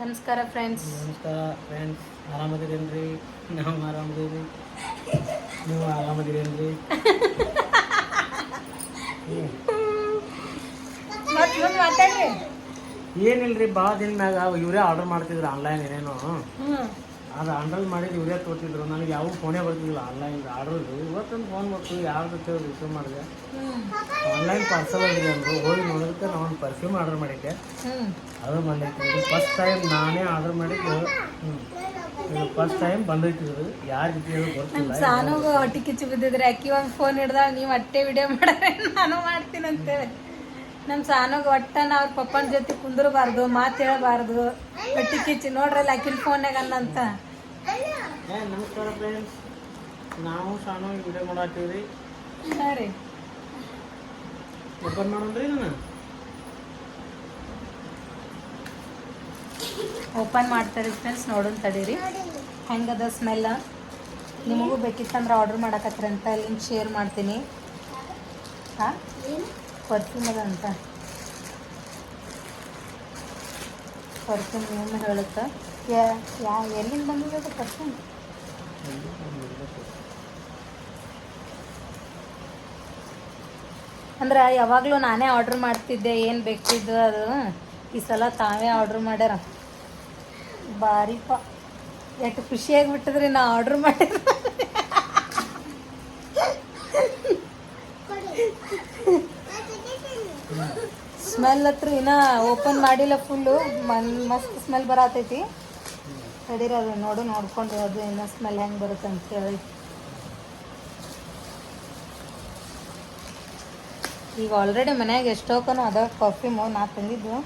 ನಮಸ್ಕಾರ ಫ್ರೆಂಡ್ಸ್ ನಮಸ್ಕಾರ ಫ್ರೆಂಡ್ಸ್ ಆರಾಮದಿರೇನ್ರಿ? ನಾವು ಆರಾಮದೀವಿ. ನೀವು ಆರಾಮದಿರೇನ್ರಿ? ಏನಿಲ್ರಿ ಭಾಳ ದಿನ ಮ್ಯಾಗ ಇವರೇ ಆರ್ಡರ್ ಮಾಡ್ತಿದ್ರು ಆನ್ಲೈನ್ ಏನೇನೋ. ಅದು ಆರ್ಡರ್ ಮಾಡಿದ್ದು ಇವರೇ ತೋರ್ತಿದ್ರು ನನಗೆ ಯಾವ ಫೋನೇ ಬರ್ತಿದ್ದಿಲ್ಲ ಆನ್ಲೈನ್ ಆರ್ಡರ್ ಇವತ್ತೊಂದು ಫೋನ್ ಬರ್ತು ಯಾರ್ದು ಕೇಳಿ ರಿಸೀವ್ ಮಾಡಿದೆ. ಆನ್ಲೈನ್ ಪಾರ್ಸಲ್ ಆಗಿದೆ ಅಂದರು ಹೋಗಿ ನೋಡೋದಕ್ಕೆ ನಾನು ಒಂದು ಪರ್ಫ್ಯೂಮ್ ಆರ್ಡರ್ ಮಾಡಿದ್ದೆ. ಬಂದೈತಿ. ಇದು ಫಸ್ಟ್ ಟೈಮ್ ನಾನೇ ಆರ್ಡರ್ ಮಾಡಿದ್ದು. ಇದು ಫಸ್ಟ್ ಟೈಮ್ ಬಂದೈತಿ ಇದು. ಯಾರ ಜೊತೆ ಗೊತ್ತಿಲ್ಲ. ನಾನು ಹೊಟ್ಟೆ ಕಿಚ್ಚು ಬಿದ್ದಿದ್ರೆ ಅಕ್ಕಿ ಒಂದು ಫೋನ್ ಹಿಡ್ದಾಗ ನೀವು ಅಟ್ಟೆ ವಿಡಿಯೋ ಮಾಡ್ರೆ ನಾನು ಮಾಡ್ತೀನಿ ಅಂತೇಳಿ ನಮ್ಮ ಸಾನುಗ ಒಟ್ಟ ನಾವು ಅವ್ರ ಪಪ್ಪನ ಜೊತೆ ಕುಂದ್ರಬಾರ್ದು ಮಾತು ಹೇಳಬಾರ್ದು. ಹೊಟ್ಟೆ ಕಿಚ್ಚು. ನೋಡ್ರಲ್ಲ ಅಕ್ಕಿನ ಫೋನ್ಯಾಗ ಅನ್ನಂತ ನಮಸ್ಕಾರ ಫ್ರೆಂಡ್ಸ್ ನಾವು ಶಾನು ವಿಡಿಯೋ ಮಾಡತ್ತೀವಿ ಹಾಂ ರೀ ಓಪನ್ ಮಾಡೋಣ್ರಿ ನಾನು ಓಪನ್ ಮಾಡ್ತಾರೆ ಫ್ರೆಂಡ್ಸ್ ನೋಡೋಣ ತಡೀರಿ. ಹೆಂಗದ ಸ್ಮೆಲ್ಲ ನಿಮಗೂ ಬೇಕಿತ್ತಂದ್ರೆ ಆರ್ಡರ್ ಅಂತ ಲಿಂಕ್ ಶೇರ್ ಮಾಡ್ತೀನಿ. ಹಾಂ? ಪರ್ಫ್ಯೂಮ್ ಅದ ಅಂತ. ಪರ್ಫ್ಯೂಮ್ ಏನು ಹೇಳುತ್ತೆ? ಯಾ ಯಾ, ಎಲ್ಲಿಂದ ಬಂದಿದೆ ಪರ್ಫ್ಯೂಮ್ ಅಂದ್ರೆ ಯಾವಾಗಲೂ ನಾನೇ ಆರ್ಡ್ರ್ ಮಾಡ್ತಿದ್ದೆ, ಏನು ಬೇಕಿದ್ದು ಅದು? ಈ ಸಲ ತಾವೇ ಆರ್ಡ್ರ್ ಮಾಡ್ಯಾರ. ಭಾರಿಪ ಎಷ್ಟು ಖುಷಿಯಾಗಿ ಬಿಟ್ಟಿದ್ರಿ? ನಾ ಆರ್ಡ್ರ್ ಮಾಡಿದ್ರೆ ಸ್ಮೆಲ್ ಹತ್ರ ಇನ್ನೂ ಓಪನ್ ಮಾಡಿಲ್ಲ ಫುಲ್ಲು ಮನ್ ಮಸ್ತ್ ಸ್ಮೆಲ್ ಬರತೈತಿ. ತಡೀರಿ ಅದು ನೋಡು, ನೋಡ್ಕೊಂಡು ಅದು ಇನ್ನೂ ಸ್ಮೆಲ್ ಹೆಂಗೆ ಬರುತ್ತೆ ಅಂತ ಹೇಳಿ. ಈಗ ಆಲ್ರೆಡಿ ಮನ್ಯಾಗ ಎಷ್ಟೋಕನು ಅದ ಪರ್ಫ್ಯೂಮು ನಾ ತಂದಿದ್ದು.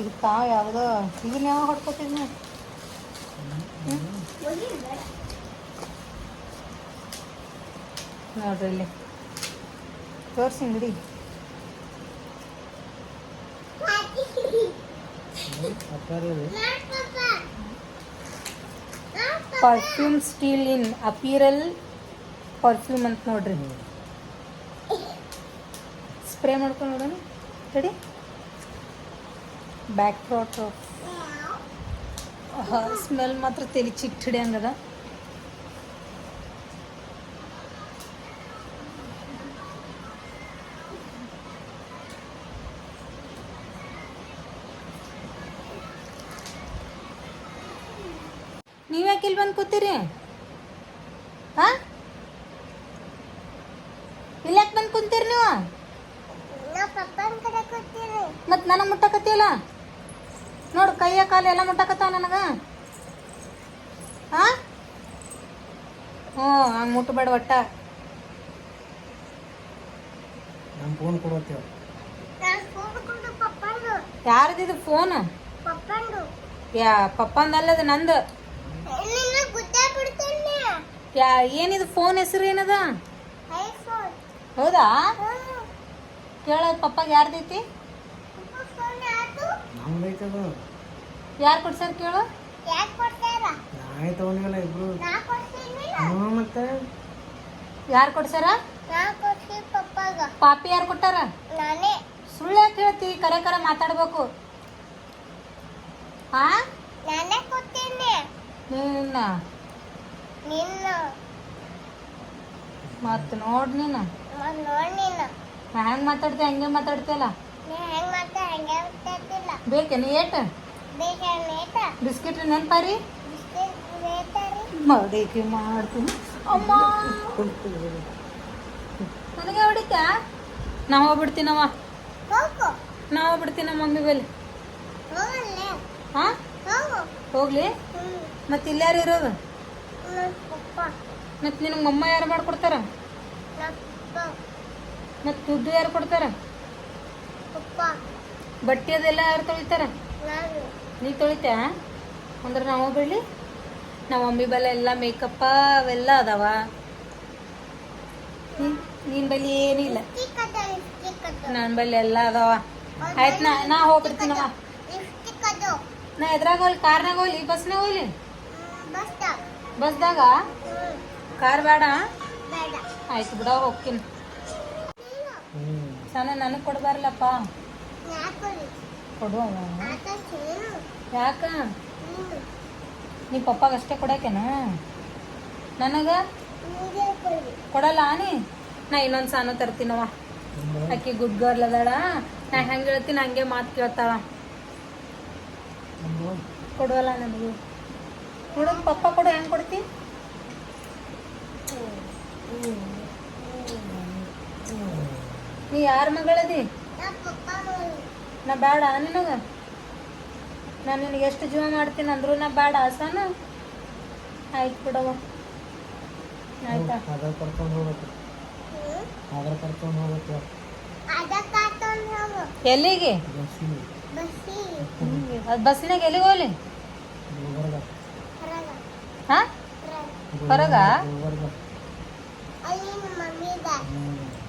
ಈಗ ತಾವು ಯಾವುದೋ ಇದನ್ನ ಯಾವಾಗ ಹೊಡ್ಕೊತಿದ್ನ. ನೋಡ್ರಿ ಇಲ್ಲಿ ತೋರ್ಸಿ ಅಂಗಡಿ ಅಪ್ಪಾರಿ perfume steel in apparel perfume ಅಂತ ನೋಡ್ರಿ. ಸ್ಪ್ರೇ ಮಾಡ್ಕೊಂಡು ನೋಡೋಣ. ರೆಡಿ ಬ್ಯಾಕ್ ಫ್ರಾಟ್ ಸ್ಮೆಲ್ ಮಾತ್ರ ತಲೆ ಚಿಟ್ಟ ಹಿಡಿಯಂಗದ ನೀವ್ಯಾಕೆ ಇಲ್ಲಿ ಬಂದು ಕೂತೀರಿ? ಹಾ? ಇಲ್ಲಾಕೆ ಬಂದು ಕುಂತೀರಿ ನೀವು? ಮತ್ತೆ ನನ್ನ ಮುಟ್ಟಕತ್ತಿಯಲ್ಲ ನೋಡು ಕೈಯ ಕಾಲು ಎಲ್ಲ ಮುಟ್ಟಕತ್ತಾವ ನನಗೆ? ಹಾ ಹ್ಞೂ ಹಂಗೆ ಮುಟ್ಟಬೇಡ ಒಟ್ಟ. ನಮ್ಮ ಫೋನ್ ಕೊಡತ್ತೇವೆ ಯಾರದಿದು ಫೋನ್ ಯಾ ಪಪ್ಪಂದಲ್ಲದ ನಂದು. ಯಾ ಏನಿದು ಫೋನ್ ಹೆಸರು ಏನದ? ಹೌದಾ? ಕೇಳ ಪಪ್ಪಾಗ ಯಾರ್ದೈತಿ? ನಮ್ದೈತದು ಯಾರು ಕೊಡ್ಸಾರ ಕೇಳು. ನಾವೇ ತಗೊಂಡಿವಲ್ಲ ಇಬ್ರು. ಹ್ಞೂ ಮತ್ತೆ? ಯಾರು ಕೊಡ್ಸಾರ ಪಾಪಿ ಯಾರು ಕೊಟ್ಟಾರ? ಸುಳ್ಳು ಯಾಕೆ ಹೇಳ್ತಿ? ಕರೆ ಕರೆ ಮಾತಾಡ್ಬೇಕು. ಹಾ ನಿನ್ನ. ಮತ್ ನೋಡ್ ನೀನು. ನಾ ಹೆಂಗೆ ಮಾತಾಡ್ತೆ ಹಂಗೆ ಮಾತಾಡ್ತಿಯಲ್ಲ? ಬೇಕೇನು ಏಟ? ಬಿಸ್ಕಿಟ್ ನೆನ್ಪಾರಿ? ಮಡಿಕೆ ಮಾಡ್ತೀನಿ. ಅಮ್ಮ! ನನಗೆ ಹೊಡಿತ ನಾವು ಹೋಗ್ಬಿಡ್ತೀನವ ನಾವು ಹೋಗ್ಬಿಡ್ತೀನ ಮಮ್ಮಿ ಬೇಲಿ ಹಾ ಹೋಗ್ಲಿ. ಮತ್ತೆ ಇಲ್ಲಾರು ಇರೋದು? ಮತ್ತೆ ನಿನಗೆ ಮಮ್ಮ ಯಾರು ಮಾಡ್ಕೊಡ್ತಾರ? ಮತ್ತೆ ದುಡ್ಡು ಯಾರು ಕೊಡ್ತಾರ? ಬಟ್ಟೆ ಅದೆಲ್ಲ ಯಾರು ತೊಳಿತಾರ? ನೀ ತೊಳಿತ್ಯಾ? ಅಂದ್ರೆ ನಾವು ಬೆಳಿ ನಮ್ಮ ಮಮ್ಮಿ ಬಲ್ಲ ಎಲ್ಲ ಮೇಕಪ್ಪ ಅವೆಲ್ಲ ಅದಾವ? ನಿನ್ ಬಲ್ಲಿ ಏನಿಲ್ಲ. ನನ್ನ ಬಲ್ಲಿ ಎಲ್ಲ ಅದಾವ. ಆಯ್ತು ನಾ ನಾ ಹೋಗ್ಬಿಡ್ತೀನವ ನಾ. ಎದ್ರಾಗ ಹೋಗ್ಲಿ? ಕಾರ್ನಾಗ ಹೋಗ್ಲಿ? ಬಸ್ನಾಗ ಹೋಗ್ಲಿ? ಬಸ್ದಾಗ. ಕಾರ್ ಬೇಡ ಆಯ್ತು ಬಿಡ ಹೋಗ್ತೀನಿ. ಸಣ್ಣ ನನಗೆ ಕೊಡಬಾರಲ್ಲಪ್ಪ ಕೊಡುವ ಯಾಕ? ನೀ ಪಪ್ಪಾಗ ಅಷ್ಟೇ ಕೊಡಕೇನ ನನಗ? ಕೊಡಲ್ಲ ಆನಿ ನಾ ಇನ್ನೊಂದು ಸಾನು ತರ್ತೀನವ ಆಕಿ ಗುಡ್ ಗರ್ಲ್ ಅದಾಳ ನಾ ಹೆಂಗೆ ಹೇಳ್ತೀನಿ ಹಂಗೆ ಮಾತು ಕೇಳ್ತಾಳ. ಕೊಡುವಲ್ಲ ನನಗೂ. ನೋಡೋದು ಪಪ್ಪ ಕೊಡು, ಹೆಂಗೆ ಕೊಡ್ತಿ? ನೀ ಯಾರ ಮಗಳದಿ? ನಾ ಬೇಡ ನಿನಗ. ನಾನು ನಿನಗೆ ಎಷ್ಟು ಜೀವ ಮಾಡ್ತೀನಿ ಅಂದ್ರು ನಾ ಬೇಡ ಆಸಾನ? ಆಯ್ತು ಬಿಡವ ಆಯ್ತಾ? ಆಧಾರ್ ಕರ್ಕೊಂಡು ಹೋಗ್ಬೇಕು. ಆಧಾರ್ ಕರ್ಕೊಂಡು ಹೋಗ್ಬೇಕು. ಎಲ್ಲಿಗೆ? ಅದು ಬಸ್ಸಿನಾಗ ಎಲ್ಲಿಗೆ ಹೋಗ್ಲಿ? ಹಾಂ? ಹಾ ಹೊರಗ?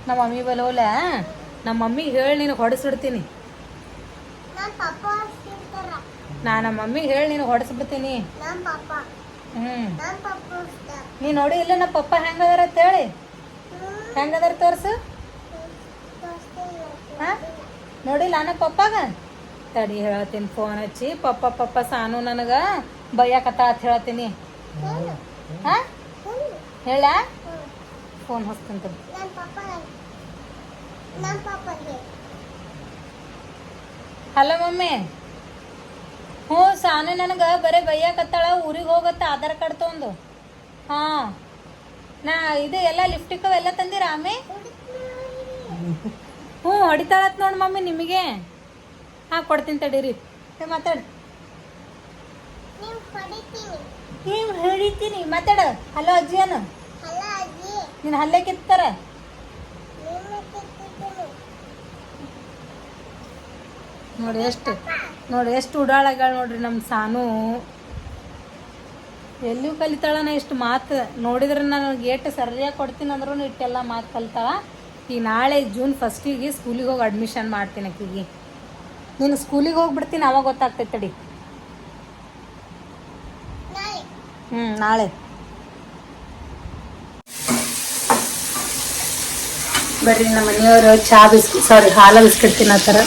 ನಮ್ಮ ಮಮ್ಮಿ ಬಲೋಲ ನಮ್ಮ ಮಮ್ಮಿಗೆ ಹೇಳಿ ನೀನು ಹೊಡೆಸ್ಬಿಡ್ತೀನಿ ನಾ ನಮ್ಮ ಮಮ್ಮಿಗೆ ಹೇಳಿ ನೀನು ಹೊಡೆಸ್ಬಿಡ್ತೀನಿ. ಹ್ಞೂ ನೀ ನೋಡಿ ಇಲ್ಲ ನಮ್ಮ ಪಪ್ಪ ಹೆಂಗದಾರ ಅಂತ ಹೇಳಿ. ಹೆಂಗದಾರ ತೋರ್ಸು. ಹಾಂ? ನೋಡಿಲ್ಲ ಪಪ್ಪಾಗ. ತಡಿ ಹೇಳತ್ತೀನಿ ಫೋನ್ ಹಚ್ಚಿ. ಪಪ್ಪ ಪಪ್ಪ ಸಾನು ನನಗೆ ಬಯ್ಯಾಕತ್ತ ಅಂತ ಹೇಳತ್ತೀನಿ ಹಾ? ಹೇಳ? ಫೋನ್ ಹಚ್ತೀನಿ ತಡಿ. Hello mummy. ಹ್ಞೂ ಸಾನು ನನಗೆ ಬರೀ ಬೈಯಾಕತ್ತಾಳ ಊರಿಗೆ ಹೋಗತ್ತ ಆಧಾರ್ ಕಾರ್ಡ್ ತೊಗೊಂಡು. ಹಾಂ. ನಾ ಇದು ಎಲ್ಲ ಲಿಫ್ಟಿಕ್ ಎಲ್ಲ ತಂದಿರ ಆಮೆ ಹ್ಞೂ ಹೊಡಿತಾಳತ್ ನೋಡಿ ಮಮ್ಮಿ ನಿಮಗೆ. ಹಾಂ ಕೊಡ್ತೀನಿ ತಡೀರಿ ಏ ಮಾತಾಡು. ನೀವು ಹೇಳಿತೀನಿ ಮಾತಾಡ. ಹಲೋ ಅಜ್ಜಿ ಅನು ನೀನು ಹಲ್ಲೆ ಕಿತ್ತಾರ? ನೋಡಿ ಎಷ್ಟು ನೋಡಿ ಎಷ್ಟು ಉಡಾಳಗಳು ನೋಡ್ರಿ ನಮ್ಮ ಸಾನು. ಎಲ್ಲಿಯೂ ಕಲಿತಾಳನ ಇಷ್ಟು ಮಾತು. ನೋಡಿದ್ರೆ ನಾನು ಗೇಟ್ ಸರಿಯಾಗಿ ಕೊಡ್ತೀನಿ ಅಂದ್ರೂ ಇಟ್ಟೆಲ್ಲ ಮಾತು ಕಲಿತಾಳ. ಈ ನಾಳೆ ಜೂನ್ ಫಸ್ಟಿಗೆ ಸ್ಕೂಲಿಗೆ ಹೋಗಿ ಅಡ್ಮಿಷನ್ ಮಾಡ್ತೀನಿ ಆಕಿಗೆ ನೀನು ಸ್ಕೂಲಿಗೆ ಹೋಗ್ಬಿಡ್ತೀನಿ, ಅವಾಗ ಗೊತ್ತಾಗ್ತೈತೆ ತಡಿ. ಹ್ಞೂ ನಾಳೆ. ಬರ್ರಿ ನಮ್ಮ ಮನೆಯವರು ಚಾ ಬಿಸ್ಕಿಟ್ ಸಾರಿ ಹಾಲ ಬಿಸ್ಕಿಟ್ ತಿನ್ನತ್ತಾರ.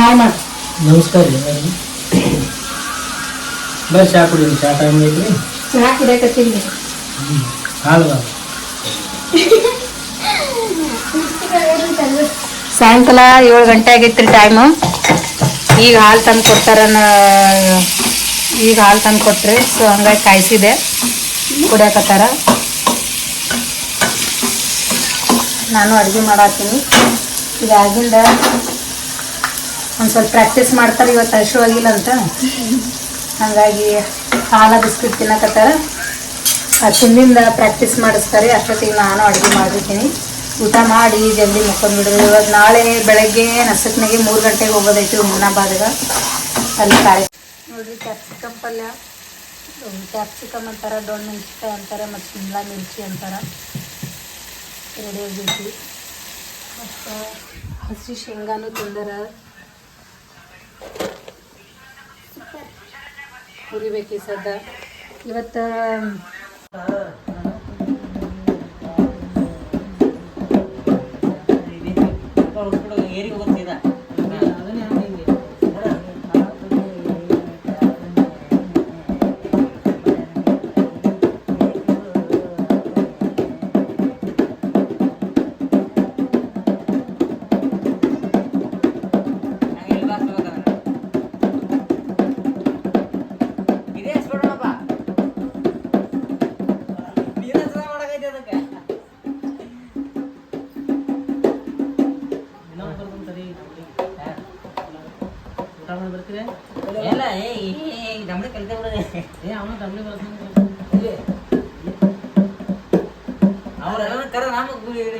ಹಾಯ್ ಮಾಡಿ. ನಮಸ್ಕಾರ ರೀ ಬರ್ರಿ. ಚಾ ಕುಡಿ ಚಾ ಟೈಮ್ ಐತ್ರಿ. ಚಾ ಕುಡಿಯಕತ್ತೀನಿ ಹಾಲು ಬಾ. ಸಾಯಂಕಾಲ ಏಳು ಗಂಟೆ ಆಗೈತ್ರಿ ಟೈಮು ಈಗ ಹಾಲು ತಂದು ಕೊಡ್ತಾರ ಈಗ ಹಾಲು ತಂದು ಕೊಟ್ರಿ ಸೊ ಹಂಗಾಗಿ ಕಾಯಿಸಿದೆ. ಕುಡಿಯಕತ್ತಾರ. ನಾನು ಅಡುಗೆ ಮಾಡಾತೀನಿ. ಇದಾಗಿಂದ ಒಂದು ಸ್ವಲ್ಪ ಪ್ರಾಕ್ಟೀಸ್ ಮಾಡ್ತಾರೆ ಇವತ್ತು ಹಸಿವಾಗಿಲ್ಲ ಅಂತ ಹಾಗಾಗಿ ಹಾಲ, ಬಿಸ್ಕಿಟ್ ತಿನ್ನಕತ್ತಾರ. ಆ ತಿಂದಿಂದ ಪ್ರಾಕ್ಟೀಸ್ ಮಾಡಿಸ್ತಾರೆ. ಅಷ್ಟೊತ್ತಿಗೆ ನಾನು ಅಡುಗೆ ಮಾಡಿರ್ತೀನಿ ಊಟ ಮಾಡಿ ಜಲ್ದಿ ಮುಕ್ಕೊಂಡ್ಬಿಡ್ರಿ ಇವಾಗ ನಾಳೆ ಬೆಳಗ್ಗೆ ನಸಕ್ನಾಗೆ ಮೂರು ಗಂಟೆಗೆ ಹೋಗೋದೈತಿ ಮುನ್ನಾಬಾದಾಗ ಅಲ್ಲಿ ಕಾರ್ಯ ನೋಡಿರಿ ಕ್ಯಾಪ್ಸಿಕಮ್ ಪಲ್ಯ. ಕ್ಯಾಪ್ಸಿಕಮ್ ಅಂತಾರೆ, ದೊಣ್ಣೆ ಮೆಣಸಿಕಾಯಿ ಅಂತಾರೆ, ಮತ್ತು ಶಿಮ್ಲಾ ಮಿರ್ಚಿ ಅಂತಾರೆ. ರೆಡಿ ಆಗೈತಿ ಮತ್ತು ಹಸಿ ಶೇಂಗಾನು ತಿಂದರ ಹುರಿಬೇಕು ಸದ್ದ ಇವತ್ತು ಅದನ್ನೇ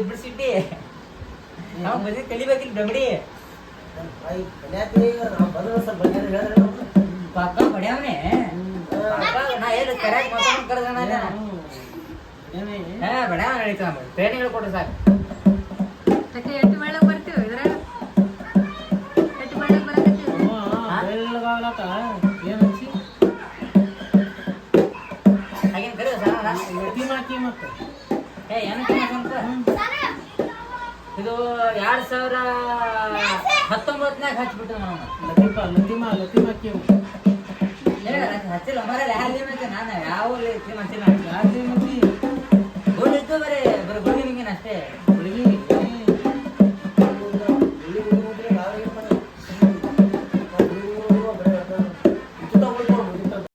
ಬಿಡಿಸಿಟ್ಟಿ ನಾವು ಬರೀ ಕಲಿಬೇಕಿಲ್ಲ ಡಬಡಿ ಪಾಪ ಬಡ್ಯಾವನೆ ನಾ ಏನು ಕರೆಕ್ಟ್ ಮಾತಾಡೋದು ಕರೆದಣ ಏನೇ ಹಾ ಬಡ್ಯಾವ ನಡೀತಾವ ಟ್ರೈನಿಂಗ್ ಹೇಳ್ಕೊಟ್ರೆ ಸಾಕು ಯಾಕೆ ಎಂಟು ಬೆಳಗ್ಗೆ ಬರ್ತೀವಿ ಇದ್ರಾಗ ಎಷ್ಟು ಬೆಳಗ್ಗೆ ಬರಕತ್ತೀವಿ ಏನ್ ಹಚ್ಚಿ ಹಾಗೇನು ಕರೆದ ಸರ್ ಮತ್ತೆ ಇದು ಇದು ಎರಡ್ ಸಾವಿರ ಹತ್ತೊಂಬತ್ನಾಗ ಹಚ್ಬಿಟ್ಟು ನಾವು ಲತಿಮಾ ಲತಿಮಾ ಲತಿಮಾ ಕೇವು ಹಚ್ಚಿಲ್ಲ ಮರಲ್ಲ ಯಾರು ನಾನು ಯಾವ ಹಚ್ಚಿಲ್ಲ. ಇದ್ದು ಬರೀ ಬರೀ ಗೋಲ್ಡ್ ನಿಂಗೇನು ಅಷ್ಟೇ.